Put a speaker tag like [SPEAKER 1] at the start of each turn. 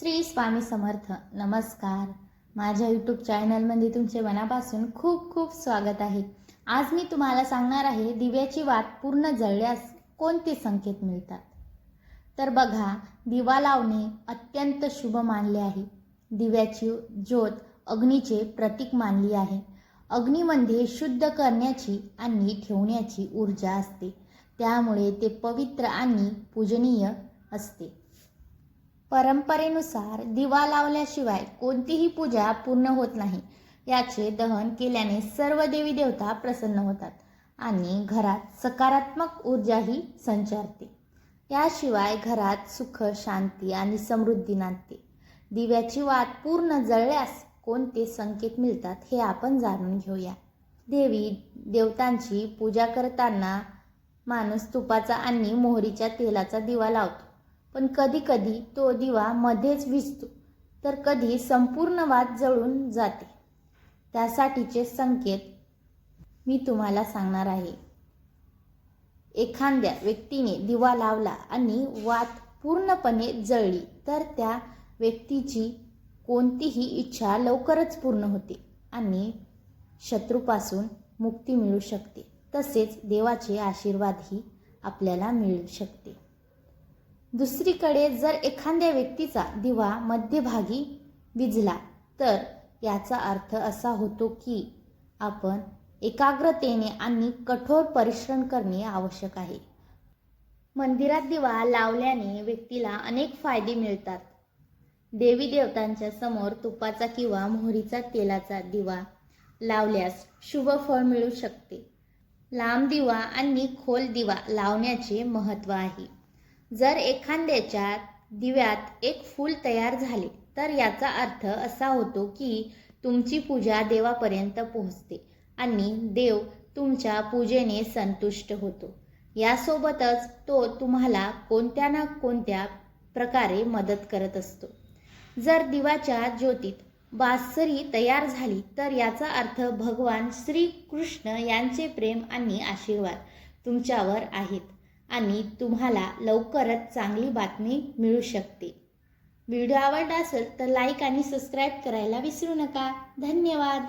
[SPEAKER 1] श्री स्वामी समर्थ नमस्कार. माझ्या यूट्यूब चॅनलमध्ये तुमचे मनापासून खूप खूप स्वागत आहे. आज मी तुम्हाला सांगणार आहे दिव्याची वात पूर्ण जळल्यास कोणते संकेत मिळतात? तर बघा दिवा लावणे अत्यंत शुभ मानले आहे. दिव्याची ज्योत अग्नीचे प्रतीक मानली आहे. अग्नीमध्ये शुद्ध करण्याची आणि ठेवण्याची ऊर्जा असते. त्यामुळे ते पवित्र आणि पूजनीय असते. परंपरेनुसार दिवा लावल्याशिवाय कोणतीही पूजा पूर्ण होत नाही. याचे दहन केल्याने सर्व देवी देवता प्रसन्न होतात आणि घरात सकारात्मक ऊर्जाही संचारते. याशिवाय घरात सुख शांती आणि समृद्धी नांदते. दिव्याची वात पूर्ण जळल्यास कोणते संकेत मिळतात हे आपण जाणून घेऊया. देवी देवतांची पूजा करताना माणूस तुपाचा आणि मोहरीच्या तेलाचा दिवा लावतो. पण कधी कधी तो दिवा मध्येच विजतो तर कधी संपूर्ण वाद जळून जाते. त्यासाठीचे संकेत मी तुम्हाला सांगणार आहे. एखाद्या व्यक्तीने दिवा लावला आणि वात पूर्णपणे जळली तर त्या व्यक्तीची कोणतीही इच्छा लवकरच पूर्ण होते आणि शत्रूपासून मुक्ती मिळू शकते. तसेच देवाचे आशीर्वादही आपल्याला मिळू शकते. दुसरीकडे जर एखाद्या व्यक्तीचा दिवा मध्यभागी विझला तर याचा अर्थ असा होतो की आपण एकाग्रतेने आणि कठोर परिश्रम करणे आवश्यक आहे. मंदिरात दिवा लावल्याने व्यक्तीला अनेक फायदे मिळतात. देवी देवतांच्या समोर तुपाचा किंवा मोहरीचा तेलाचा दिवा लावल्यास शुभ फळ मिळू शकते. लांब दिवा आणि खोल दिवा लावण्याचे महत्त्व आहे. जर एखाद्याच्या दिव्यात एक फूल तयार झाले तर याचा अर्थ असा होतो की तुमची पूजा देवापर्यंत पोहोचते आणि देव तुमच्या पूजेने संतुष्ट होतो. यासोबतच तो तुम्हाला कोणत्या ना कोणत्या प्रकारे मदत करत असतो. जर दिवाच्या ज्योतीत बासरी तयार झाली तर याचा अर्थ भगवान श्रीकृष्ण यांचे प्रेम आणि आशीर्वाद तुमच्यावर आहेत. आणि तुम्हाला लवकरच चांगली बातमी मिळू शकते. व्हिडिओ आवडला असेल तर लाईक आणि सबस्क्राईब करायला विसरू नका. धन्यवाद.